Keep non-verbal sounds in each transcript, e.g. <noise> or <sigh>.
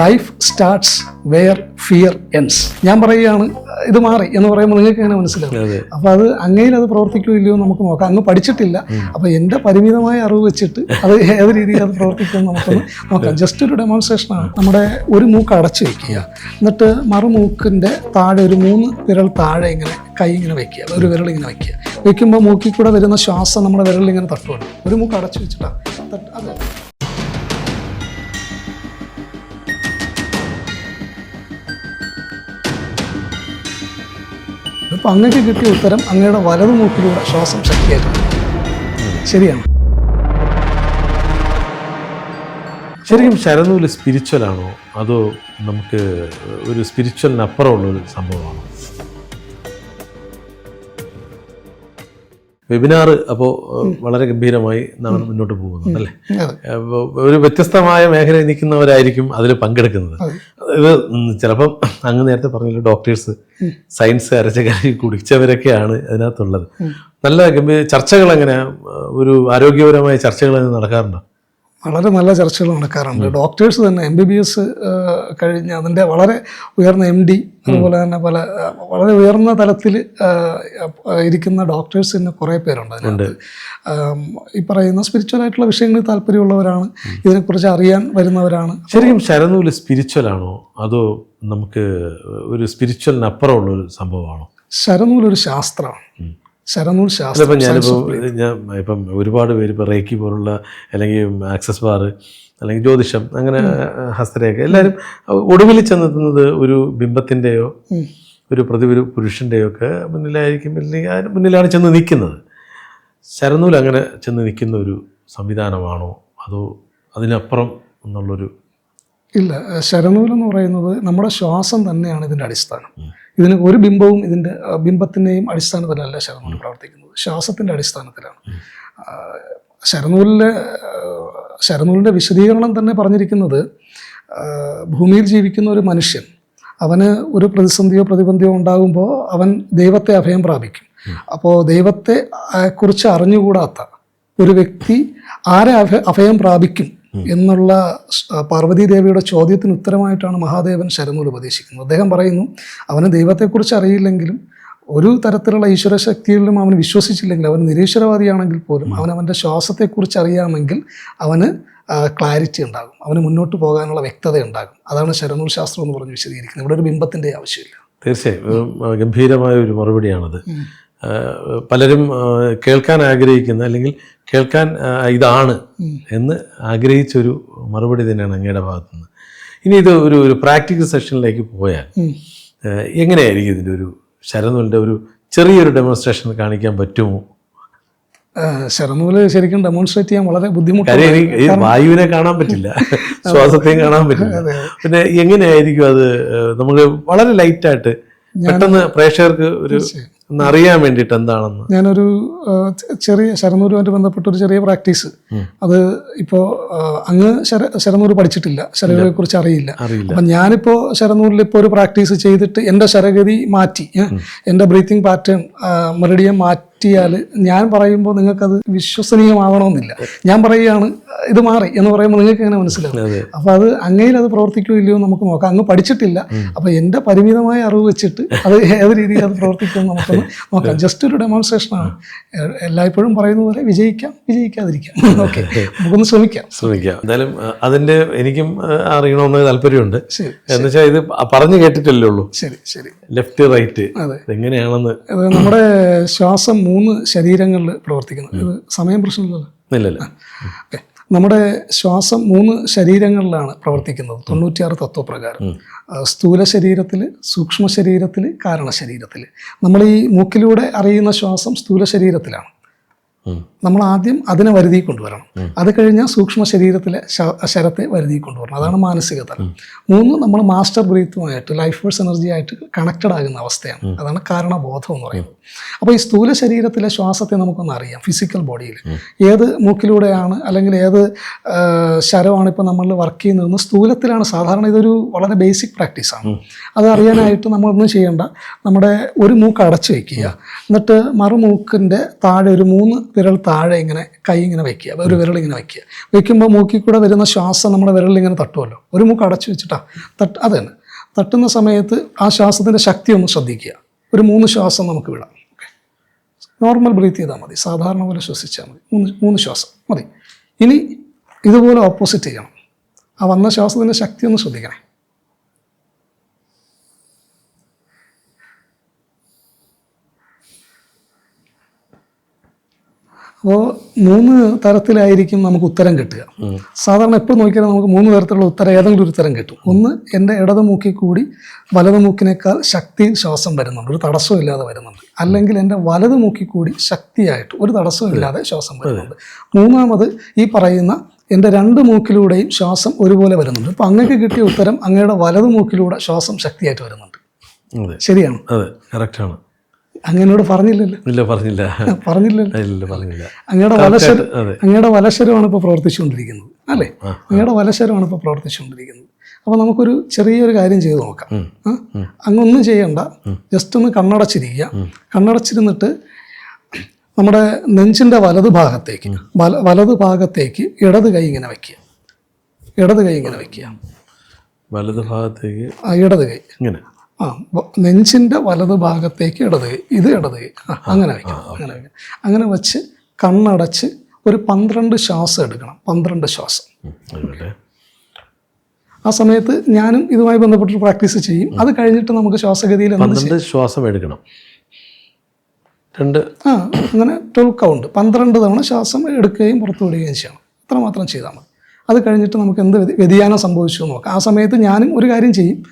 Life starts where fear ends ഞാൻ പറയുകയാണ് ഇത് മാറി എന്ന് പറയുമ്പോൾ നിങ്ങൾക്ക് എങ്ങനെ മനസ്സിലാവും? അപ്പോൾ അത് അങ്ങയിൽ അത് പ്രവർത്തിക്കുമോ ഇല്ലയോ നമുക്ക് നോക്കാം. അങ്ങ് പഠിച്ചിട്ടില്ല. അപ്പോൾ എന്റെ പരിമിതമായ അറിവ് വെച്ചിട്ട് അത് ഏത് രീതിയിൽ അത് പ്രവർത്തിക്കുമെന്ന് <laughs> നമുക്ക് നോക്കാം. ജസ്റ്റ് ഒരു ഡെമോൺസ്ട്രേഷൻ ആണ്. നമ്മുടെ ഒരു മൂക്ക് അടച്ചു വെക്കുക. എന്നിട്ട് മറുമൂക്കിന്റെ താഴെ ഒരു മൂന്ന് വിരൽ താഴെ ഇങ്ങനെ കൈ ഇങ്ങനെ വെക്കുക. ഒരു വിരൽ ഇങ്ങനെ വെക്കുക. വെക്കുമ്പോൾ മൂക്കിൽ കൂടെ വരുന്ന ശ്വാസം നമ്മുടെ വിരലിൽ ഇങ്ങനെ തട്ടുകയാണ് ഒരു മൂക്ക് അടച്ചു വെച്ചിട്ടാണ്. തട്ട് അതെ ഇപ്പം അങ്ങക്ക് കിട്ടിയ ഉത്തരം അങ്ങയുടെ വലതു മൂക്കിലൂടെ ശ്വാസം ശക്തിയായിട്ടാണ് ശരിയാണ്. ശരിക്കും ശരനൂൽ സ്പിരിച്വലാണോ അതോ നമുക്ക് ഒരു സ്പിരിച്വലിനപ്പുറമുള്ള ഒരു സംഭവമാണോ? വെബിനാർ അപ്പോൾ വളരെ ഗംഭീരമായി നാം മുന്നോട്ട് പോകുന്നുണ്ട് അല്ലേ? ഒരു വ്യത്യസ്തമായ മേഖലയിൽ നിൽക്കുന്നവരായിരിക്കും അതിൽ പങ്കെടുക്കുന്നത്. ഇത് ചിലപ്പം അങ്ങ് നേരത്തെ പറഞ്ഞല്ലോ ഡോക്ടേഴ്സ് സയൻസ് അരച്ചകാരി കുടിച്ചവരൊക്കെയാണ് അതിനകത്തുള്ളത്. നല്ല ഗംഭീര ചർച്ചകൾ എങ്ങനെ ഒരു ആരോഗ്യപരമായ ചർച്ചകൾ നടക്കാറുണ്ടോ? വളരെ നല്ല ചർച്ചകൾ നടക്കാറുണ്ട്. ഡോക്ടേഴ്സ് തന്നെ എം ബി ബി എസ് കഴിഞ്ഞ് അതിന്റെ വളരെ ഉയർന്ന എം ഡി അതുപോലെ തന്നെ പല വളരെ ഉയർന്ന തലത്തിൽ ഇരിക്കുന്ന ഡോക്ടേഴ്സ് തന്നെ കുറേ പേരുണ്ട് അതിനകത്ത്. ഈ പറയുന്ന സ്പിരിച്വൽ ആയിട്ടുള്ള വിഷയങ്ങളിൽ താല്പര്യമുള്ളവരാണ്. ഇതിനെക്കുറിച്ച് അറിയാൻ വരുന്നവരാണ്. ശരിക്കും ശരനൂൽ സ്പിരിച്വൽ ആണോ? അതോ നമുക്ക് ഒരു സ്പിരിച്വലിനപ്പുറമുള്ള ഒരു സംഭവമാണോ? ശരനൂലൊരു ശാസ്ത്രമാണ്. ശരനൂൽ ശാസ്ത്രം ഞാനിപ്പോൾ ഞാൻ ഇപ്പം ഒരുപാട് പേര് ഇപ്പോൾ റേക്കി പോലുള്ള അല്ലെങ്കിൽ ആക്സസ് ബാർ അല്ലെങ്കിൽ ജ്യോതിഷം അങ്ങനെ ഹസ്തരേഖ എല്ലാവരും ഒടുവിൽ ചെന്നെത്തുന്നത് ഒരു ബിംബത്തിന്റെയോ. ഒരു പ്രതിപുരു പുരുഷന്റെയോ ഒക്കെ മുന്നിലായിരിക്കും അല്ലെങ്കിൽ അതിന് മുന്നിലാണ് ചെന്ന് നിൽക്കുന്നത്. ശരനൂൽ അങ്ങനെ ചെന്ന് നിൽക്കുന്ന ഒരു സംവിധാനമാണോ? അതോ അതിനപ്പുറം എന്നുള്ളൊരു ഇല്ല ശരനൂൽ എന്ന് പറയുന്നത് നമ്മുടെ ശ്വാസം തന്നെയാണ് ഇതിന്റെ അടിസ്ഥാനം. ഇതിന് ഒരു ബിംബവും ഇതിന്റെ ബിംബത്തിന്റെയും അടിസ്ഥാനത്തിലല്ല ശരനൂൽ പ്രവർത്തിക്കുന്നത്. ശ്വാസത്തിന്റെ അടിസ്ഥാനത്തിലാണ്. ശരനൂലിലെ ശരനൂലിന്റെ വിശദീകരണം തന്നെ പറഞ്ഞിരിക്കുന്നത് ഭൂമിയിൽ ജീവിക്കുന്ന ഒരു മനുഷ്യൻ അവന് ഒരു പ്രതിസന്ധിയോ പ്രതിബന്ധിയോ ഉണ്ടാകുമ്പോൾ അവൻ ദൈവത്തെ അഭയം പ്രാപിക്കും. അപ്പോൾ ദൈവത്തെ കുറിച്ച് അറിഞ്ഞുകൂടാത്ത ഒരു വ്യക്തി ആരെ അഭ അഭയം പ്രാപിക്കും? എന്നുള്ള പാർവതീദേവിയുടെ പാർവതി ദേവിയുടെ ചോദ്യത്തിന് ഉത്തരമായിട്ടാണ് മഹാദേവൻ ശരനൂൽ ഉപദേശിക്കുന്നത്. അദ്ദേഹം പറയുന്നു അവന് ദൈവത്തെക്കുറിച്ച് അറിയില്ലെങ്കിലും ഒരു തരത്തിലുള്ള ഈശ്വരശക്തിയിലും അവൻ വിശ്വസിച്ചില്ലെങ്കിൽ അവൻ നിരീശ്വരവാദിയാണെങ്കിൽ പോലും അവൻ അവന്റെ ശ്വാസത്തെക്കുറിച്ച് അറിയാമെങ്കിൽ അവന് ക്ലാരിറ്റി ഉണ്ടാകും. അവന് മുന്നോട്ട് പോകാനുള്ള വ്യക്തത ഉണ്ടാകും. അതാണ് ശരനൂൽ ശാസ്ത്രം എന്ന് പറഞ്ഞ് വിശദീകരിക്കുന്നത്. ഇവിടെ ഒരു ബിംബത്തിന്റെ ആവശ്യമില്ല. തീർച്ചയായും. ഗംഭീരമായ ഒരു മറുപടിയാണത്. പലരും കേൾക്കാൻ ആഗ്രഹിക്കുന്ന അല്ലെങ്കിൽ കേൾക്കാൻ ഇതാണ് എന്ന് ആഗ്രഹിച്ചൊരു മറുപടി തന്നെയാണ് അങ്ങയുടെ ഭാഗത്തുനിന്ന്. ഇനി ഇത് ഒരു ഒരു പ്രാക്ടിക്കൽ സെഷനിലേക്ക് പോയാൽ എങ്ങനെയായിരിക്കും ഇതിന്റെ ഒരു ശരനൂലിന്റെ ഒരു ചെറിയൊരു ഡെമോൺസ്ട്രേഷൻ കാണിക്കാൻ പറ്റുമോ? ശരനൂൽ ശരിക്കും ഡെമോൺസ്ട്രേറ്റ് ചെയ്യാൻ വളരെ ബുദ്ധിമുട്ടാണ്. വായുവിനെ കാണാൻ പറ്റില്ല. <laughs> ശ്വാസത്തെയും കാണാൻ പറ്റില്ല. പിന്നെ എങ്ങനെയായിരിക്കും അത് നമ്മൾ നമുക്ക് വളരെ ലൈറ്റായിട്ട് പെട്ടെന്ന് പ്രേക്ഷകർക്ക് ഒരു അറിയാൻ വേണ്ടിയിട്ട് എന്താണെന്ന്? ഞാനൊരു ചെറിയ ശരനൂരുമായിട്ട് ബന്ധപ്പെട്ട ഒരു ചെറിയ പ്രാക്ടീസ്. അത് ഇപ്പോ അങ്ങ് ശര ശരനൂര് പഠിച്ചിട്ടില്ല. ശരഗതിയെ കുറിച്ച് അറിയില്ല. അപ്പൊ ഞാനിപ്പോൾ ശരനൂരിൽ ഇപ്പോൾ ഒരു പ്രാക്ടീസ് ചെയ്തിട്ട് എന്റെ ശരഗതി മാറ്റി എന്റെ എന്റെ ബ്രീത്തിങ് പാറ്റേൺ മെറിഡിയൻ മാറ്റിയാൽ ഞാൻ പറയുമ്പോൾ നിങ്ങൾക്കത് വിശ്വസനീയമാവണമെന്നില്ല. ഞാൻ പറയുകയാണ് ഇത് മാറി എന്ന് പറയുമ്പോൾ നിങ്ങൾക്ക് എങ്ങനെ മനസ്സിലാവും? അപ്പൊ അപ്പോൾ അത് അങ്ങയിൽ അത് പ്രവർത്തിക്കുമോ ഇല്ലയോ നമുക്ക് നോക്കാം. അങ്ങ് പഠിച്ചിട്ടില്ല. അപ്പോൾ എന്റെ പരിമിതമായ അറിവ് വെച്ചിട്ട് അത് ഏത് രീതിയിൽ അത് പ്രവർത്തിക്കുമെന്ന് നമുക്കൊന്ന് നോക്കാം. ജസ്റ്റ് ഒരു ഡെമോൺസ്ട്രേഷനാണ് ആണ്. എല്ലായ്പ്പോഴും പറയുന്ന പോലെ വിജയിക്കാം വിജയിക്കാതിരിക്കാം. <laughs> ഓക്കെ. നമുക്കൊന്ന് ശ്രമിക്കാം. ശ്രമിക്കാം. എന്തായാലും അതിന്റെ എനിക്കും അറിയണമെന്ന് താല്പര്യമുണ്ട്. എന്ന് എന്നുവെച്ചാൽ ഇത് പറഞ്ഞു കേട്ടിട്ടല്ലേ ഉള്ളൂ. ശരി ശരി. ലെഫ്റ്റ് റൈറ്റ് അതെ. എങ്ങനെയാണെന്ന് നമ്മുടെ ശ്വാസം മൂന്ന് ശരീരങ്ങളിൽ പ്രവർത്തിക്കുന്നു. ഇത് സമയം പ്രശ്നമില്ലല്ലോ. ഇല്ലല്ല. ഓക്കെ. നമ്മുടെ ശ്വാസം മൂന്ന് ശരീരങ്ങളിലാണ് പ്രവർത്തിക്കുന്നത്. തൊണ്ണൂറ്റിയാറ് തത്വപ്രകാരം. സ്ഥൂല ശരീരത്തിൽ സൂക്ഷ്മ ശരീരത്തിൽ കാരണ ശരീരത്തിൽ നമ്മൾ ഈ മൂക്കിലൂടെ അറിയുന്ന ശ്വാസം സ്ഥൂല ശരീരത്തിലാണ്. നമ്മൾ ആദ്യം അതിനെ വരുതി കൊണ്ടുവരണം. അത് കഴിഞ്ഞാൽ സൂക്ഷ്മ ശരീരത്തിലെ ശരത്തെ വരുതി കൊണ്ടുവരണം. അതാണ് മാനസിക തലം മൂന്ന് നമ്മൾ മാസ്റ്റർ ബ്രീത്തുമായിട്ട് ലൈഫ് ഫോഴ്സ് എനർജി ആയിട്ട് കണക്റ്റഡ് ആകുന്ന അവസ്ഥയാണ്. അതാണ് കാരണബോധം എന്ന് പറയുന്നത്. അപ്പോൾ ഈ സ്ഥൂല ശരീരത്തിലെ ശ്വാസത്തെ നമുക്കൊന്ന് അറിയാം ഫിസിക്കൽ ബോഡിയിൽ ഏത് മൂക്കിലൂടെയാണ് അല്ലെങ്കിൽ ഏത് ശരമാണ് ഇപ്പോൾ നമ്മൾ വർക്ക് ചെയ്യുന്നതെന്ന് സ്ഥൂലത്തിലാണ്. സാധാരണ ഇതൊരു വളരെ ബേസിക് പ്രാക്ടീസാണ് അത് അറിയാനായിട്ട് നമ്മളൊന്നും ചെയ്യേണ്ട. നമ്മുടെ ഒരു മൂക്ക് അടച്ചു വയ്ക്കുക എന്നിട്ട് മറുമൂക്കിന്റെ താഴെ ഒരു മൂന്ന് വിരൽ താഴെ താഴെ ഇങ്ങനെ കൈ ഇങ്ങനെ വയ്ക്കുക ഒരു വിരൽ ഇങ്ങനെ വയ്ക്കുക വയ്ക്കുമ്പോൾ മൂക്കിൽ കൂടെ വരുന്ന ശ്വാസം നമ്മുടെ വിരലിൽ ഇങ്ങനെ തട്ടുമല്ലോ. ഒരു മൂക്ക് അടച്ചു വെച്ചിട്ടാ തട്ട് അത് തന്നെ. തട്ടുന്ന സമയത്ത് ആ ശ്വാസത്തിന്റെ ശക്തി ഒന്ന് ശ്രദ്ധിക്കുക. ഒരു മൂന്ന് ശ്വാസം നമുക്ക് വിടാം. ഓക്കെ നോർമൽ ബ്രീത്ത് ചെയ്താൽ മതി. സാധാരണ പോലെ ശ്വസിച്ചാൽ മതി. മൂന്ന് മൂന്ന് ശ്വാസം മതി. ഇനി ഇതുപോലെ ഓപ്പോസിറ്റ് ചെയ്യണം. ആ വന്ന ശ്വാസത്തിന്റെ ശക്തി ഒന്ന് ശ്രദ്ധിക്കണേ. അപ്പോൾ മൂന്ന് തരത്തിലായിരിക്കും നമുക്ക് ഉത്തരം കിട്ടുക. സാധാരണ എപ്പോൾ നോക്കിയാൽ നമുക്ക് മൂന്ന് തരത്തിലുള്ള ഉത്തരം ഏതെങ്കിലും ഒരു ഉത്തരം കിട്ടും. ഒന്ന് എന്റെ ഇടത് മൂക്കിൽ കൂടി വലത് മൂക്കിനേക്കാൾ ശക്തിയിൽ ശ്വാസം വരുന്നുണ്ട്. ഒരു തടസ്സവും ഇല്ലാതെ വരുന്നുണ്ട്. അല്ലെങ്കിൽ എന്റെ വലത് മൂക്കിൽ കൂടി ശക്തിയായിട്ട് ഒരു തടസ്സവും ഇല്ലാതെ ശ്വാസം വരുന്നുണ്ട്. മൂന്നാമത് ഈ പറയുന്ന എന്റെ രണ്ട് മൂക്കിലൂടെയും ശ്വാസം ഒരുപോലെ വരുന്നുണ്ട്. അപ്പം അങ്ങക്ക് കിട്ടിയ ഉത്തരം അങ്ങയുടെ വലത് മൂക്കിലൂടെ ശ്വാസം ശക്തിയായിട്ട് വരുന്നുണ്ട്. ശരിയാണ്? അതെ. കറക്റ്റാണ്. അങ്ങനോട് പറഞ്ഞില്ലല്ലോ. ഇല്ല പറഞ്ഞില്ല. പറഞ്ഞില്ലല്ലോ. ഇല്ല പറഞ്ഞില്ല. അങ്ങയുടെ വലശര അങ്ങയുടെ വലശരമാണ് ഇപ്പോൾ പ്രവർത്തിച്ചുകൊണ്ടിരിക്കുന്നത് അല്ലേ? അങ്ങയുടെ വലശരമാണ് ഇപ്പോൾ പ്രവർത്തിച്ചുകൊണ്ടിരിക്കുന്നത്. അപ്പോൾ നമുക്കൊരു ചെറിയൊരു കാര്യം ചെയ്ത് നോക്കാം. അങ്ങൊന്നും ചെയ്യണ്ട. ജസ്റ്റ് ഒന്ന് കണ്ണടച്ചിരിക്കുക. കണ്ണടച്ചിരുന്നിട്ട് നമ്മുടെ നെഞ്ചിന്റെ വലത് ഭാഗത്തേക്ക് വല വലത് ഭാഗത്തേക്ക് ഇടത് കൈ ഇങ്ങനെ വയ്ക്കുക ഇടത് കൈ ഇങ്ങനെ വയ്ക്കുക വലത് ഭാഗത്തേക്ക് ഇടത് കൈ. ഇങ്ങനെ. ആ നെഞ്ചിന്റെ വലത് ഭാഗത്തേക്ക് ഇടത് ഇത് ഇടത് അങ്ങനെ വയ്ക്കണം അങ്ങനെ വയ്ക്കണം അങ്ങനെ വെച്ച് കണ്ണടച്ച് ഒരു പന്ത്രണ്ട് ശ്വാസം എടുക്കണം. പന്ത്രണ്ട് ശ്വാസം. ആ സമയത്ത് ഞാനും ഇതുമായി ബന്ധപ്പെട്ട് പ്രാക്ടീസ് ചെയ്യും. അത് കഴിഞ്ഞിട്ട് നമുക്ക് ശ്വാസഗതിയിൽ പന്ത്രണ്ട് ശ്വാസം എടുക്കണം. രണ്ട്. ആ അങ്ങനെ ട്വൽവ് കൗണ്ട് പന്ത്രണ്ട് തവണ ശ്വാസം എടുക്കുകയും പുറത്തു വിടുകയും ചെയ്യണം. ഇത്ര മാത്രം ചെയ്താൽ മതി. അത് കഴിഞ്ഞിട്ട് നമുക്ക് എന്ത് വ്യതി- വ്യതിയാനം സംഭവിച്ചു എന്ന് നോക്കാം. ആ സമയത്ത് ഞാനും ഒരു കാര്യം ചെയ്യും.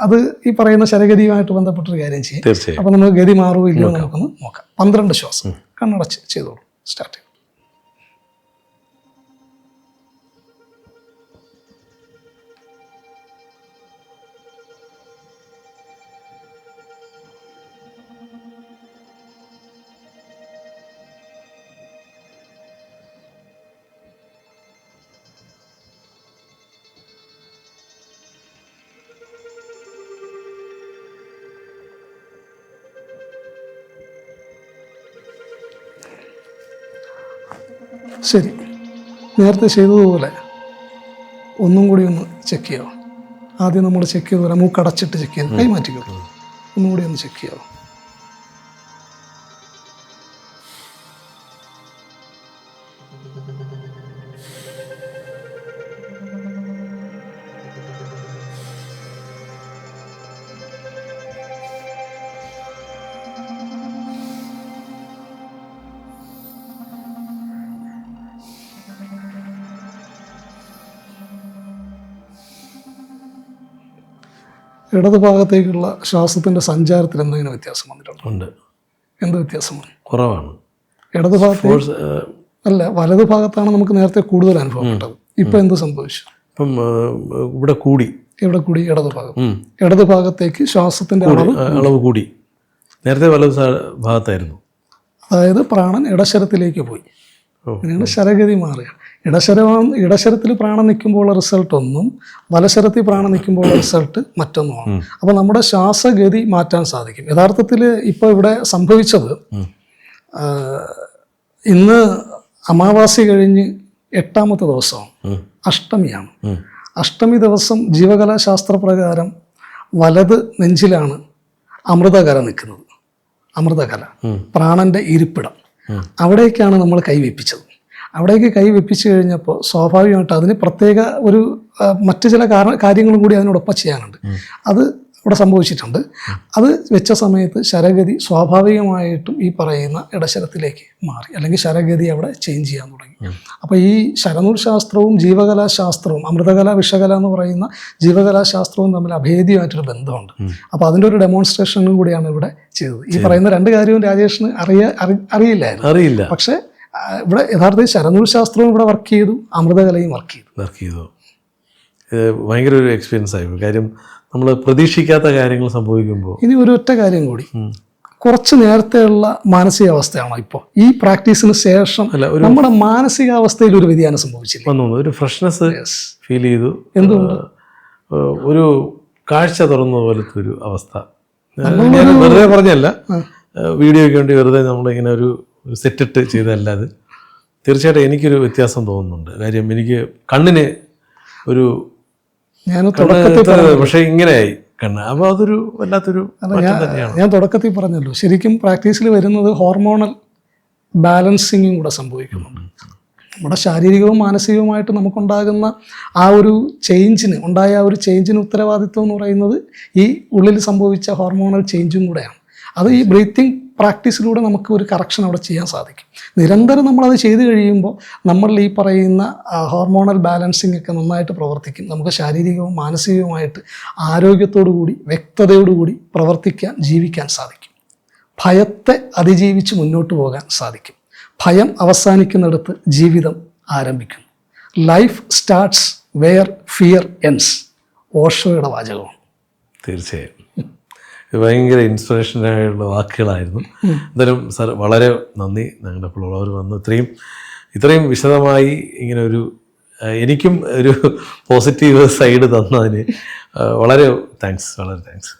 അത് ഈ പറയുന്ന ശരഗതിയുമായിട്ട് ബന്ധപ്പെട്ടൊരു കാര്യം ചെയ്യും. അപ്പം നമുക്ക് ഗതി മാറുമോ ഇല്ലയോ നമുക്കൊന്ന് നോക്കാം. പന്ത്രണ്ട് ശ്വാസം കണ്ണടച്ച് ചെയ്തോളൂ. സ്റ്റാർട്ട് ചെയ്യും ശരി. നേരത്തെ ചെയ്തതുപോലെ ഒന്നും കൂടി ഒന്ന് ചെക്ക് ചെയ്യാം. ആദ്യം നമ്മൾ ചെക്ക് ചെയ്തതുപോലെ മൂക്കടച്ചിട്ട് ചെക്ക് ചെയ്ത് കൈ മാറ്റിക്കോ. ഒന്നും കൂടി ഒന്ന് ചെക്ക് ചെയ്യാം. ഇടത് ഭാഗത്തേക്കുള്ള ശ്വാസത്തിന്റെ സഞ്ചാരത്തിൽ എന്തെങ്കിലും വ്യത്യാസം വന്നിട്ടുണ്ട്? എന്ത് വ്യത്യാസമാണ്? കുറവാണ്. ഇടത് ഭാഗത്ത് അല്ല വലത് ഭാഗത്താണ് നമുക്ക് നേരത്തെ കൂടുതൽ അനുഭവപ്പെട്ടത്. ഇപ്പം എന്ത് സംഭവിച്ചു? ഇപ്പം ഇവിടെ കൂടി. ഇവിടെ കൂടി? ഇടത് ഭാഗം. ഇടത് ഭാഗത്തേക്ക് ശ്വാസത്തിന്റെ അളവ് അളവ് കൂടി. നേരത്തെ വലത് ഭാഗത്തായിരുന്നു. അതായത് പ്രാണൻ ഇടശരത്തിലേക്ക് പോയി. അങ്ങനെയാണ് ശരഗതി മാറുക ഇടശരം ഇടശരത്തിൽ പ്രാണം നിൽക്കുമ്പോഴുള്ള റിസൾട്ട് ഒന്നും വലശരത്തിൽ പ്രാണം നിൽക്കുമ്പോഴുള്ള റിസൾട്ട് മറ്റൊന്നുമാണ്. അപ്പോൾ നമ്മുടെ ശ്വാസഗതി മാറ്റാൻ സാധിക്കും. യഥാർത്ഥത്തിൽ ഇപ്പോൾ ഇവിടെ സംഭവിച്ചത്. ഇന്ന് അമാവാസി കഴിഞ്ഞ് എട്ടാമത്തെ ദിവസമാണ് അഷ്ടമിയാണ്. അഷ്ടമി ദിവസം ജീവകലാശാസ്ത്ര പ്രകാരം വലത് നെഞ്ചിലാണ് അമൃതകല നിൽക്കുന്നത്. അമൃതകല. പ്രാണന്റെ ഇരിപ്പിടം. അവിടേക്കാണ് നമ്മൾ കൈവെപ്പിച്ചത്. അവിടേക്ക് കൈ വെപ്പിച്ചു കഴിഞ്ഞപ്പോൾ സ്വാഭാവികമായിട്ട് അതിന് പ്രത്യേക ഒരു മറ്റ് ചില കാരണ കാര്യങ്ങളും കൂടി അതിനോടൊപ്പം ചെയ്യാനുണ്ട്. അത് ഇവിടെ സംഭവിച്ചിട്ടുണ്ട്. അത് വെച്ച സമയത്ത് ശരഗതി സ്വാഭാവികമായിട്ടും ഈ പറയുന്ന ഇടശരത്തിലേക്ക് മാറി. അല്ലെങ്കിൽ ശരഗതി അവിടെ ചേഞ്ച് ചെയ്യാൻ തുടങ്ങി. അപ്പോൾ ഈ ശരനൂർ ശാസ്ത്രവും ജീവകലാശാസ്ത്രവും അമൃതകല വിഷകല എന്ന് പറയുന്ന ജീവകലാശാസ്ത്രവും തമ്മിൽ അഭേദ്യമായിട്ടൊരു ബന്ധമുണ്ട്. അപ്പോൾ അതിന്റെ ഒരു ഡെമോൺസ്ട്രേഷനും കൂടിയാണ് ഇവിടെ ചെയ്തത്. ഈ പറയുന്ന രണ്ട് കാര്യവും രാജേഷിന് അറിയ അറി- അറിയില്ലായിരുന്നു. അറിയില്ല. പക്ഷേ ഇവിടെ യഥാർത്ഥത്തിൽ ശരനൂർ ശാസ്ത്രവും ഇവിടെ വർക്ക് ചെയ്തു അമൃതകലയും വർക്ക് ചെയ്തു. വർക്ക് ചെയ്തു. ഭയങ്കര ഒരു എക്സ്പീരിയൻസ് ആയിരുന്നു കാര്യം നമ്മൾ പ്രതീക്ഷിക്കാത്ത കാര്യങ്ങൾ സംഭവിക്കുമ്പോൾ ഇനി ഒരു ഒറ്റ കാര്യം കൂടി. കുറച്ച് നേരത്തെയുള്ള മാനസികാവസ്ഥയാണോ ഇപ്പോൾ ഈ പ്രാക്ടീസിന് ശേഷം അല്ല ഒരു നമ്മുടെ മാനസികാവസ്ഥയിൽ ഒരു വ്യതിയാനം സംഭവിച്ചില്ല? വന്നു. ഒരു ഫ്രഷ്നെസ് ഫീൽ ചെയ്തു. എന്തുകൊണ്ട്? ഒരു കാഴ്ച തുറന്ന പോലത്തെ ഒരു അവസ്ഥ. വെറുതെ പറഞ്ഞല്ല. വീഡിയോയ്ക്ക് വേണ്ടി വെറുതെ നമ്മളിങ്ങനെ ഒരു ഒരു സെറ്റിട്ട് ചെയ്തതല്ല അത് തീർച്ചയായിട്ടും എനിക്കൊരു വ്യത്യാസം തോന്നുന്നുണ്ട്. കാര്യം എനിക്ക് കണ്ണിന് ഒരു പക്ഷേ ഇങ്ങനെയായി കണ്ണ്. അപ്പോൾ അതൊരു വല്ലാത്തൊരു ഞാൻ തുടക്കത്തിൽ പറഞ്ഞല്ലോ. ശരിക്കും പ്രാക്ടീസിൽ വരുന്നത് ഹോർമോണൽ ബാലൻസിങ്ങും കൂടെ സംഭവിക്കുന്നുണ്ട്. നമ്മുടെ ശാരീരികവും മാനസികവുമായിട്ട് നമുക്കുണ്ടാകുന്ന ആ ഒരു ചേഞ്ചിന് ഉണ്ടായ ആ ഒരു ചേഞ്ചിന് ഉത്തരവാദിത്വം എന്ന് പറയുന്നത് ഈ ഉള്ളിൽ സംഭവിച്ച ഹോർമോണൽ ചേഞ്ചും കൂടെയാണ്. അത് ഈ ബ്രീത്തിങ് പ്രാക്ടീസിലൂടെ നമുക്ക് ഒരു കറക്ഷൻ അവിടെ ചെയ്യാൻ സാധിക്കും. നിരന്തരം നമ്മളത് ചെയ്തു കഴിയുമ്പോൾ നമ്മളിൽ ഈ പറയുന്ന ഹോർമോണൽ ബാലൻസിങ് ഒക്കെ നന്നായിട്ട് പ്രവർത്തിക്കും. നമുക്ക് ശാരീരികവും മാനസികവുമായിട്ട് ആരോഗ്യത്തോടു കൂടി വ്യക്തതയോടു കൂടി പ്രവർത്തിക്കാൻ ജീവിക്കാൻ സാധിക്കും. ഭയത്തെ അതിജീവിച്ച് മുന്നോട്ട് പോകാൻ സാധിക്കും. ഭയം അവസാനിക്കുന്നിടത്ത് ജീവിതം ആരംഭിക്കുന്നു. Life starts where fear ends ഓഷോയുടെ വാചകമാണ്. തീർച്ചയായും. ഭയങ്കര ഇൻസ്പിറേഷനായുള്ള വാക്കുകളായിരുന്നു. എന്തായാലും സാർ വളരെ നന്ദി. ഞങ്ങളുടെ അവർ വന്നു ഇത്രയും ഇത്രയും വിശദമായി ഇങ്ങനെ ഒരു എനിക്കും ഒരു <laughs> പോസിറ്റീവ് സൈഡ് തന്നതിന് വളരെ താങ്ക്സ് വളരെ താങ്ക്സ്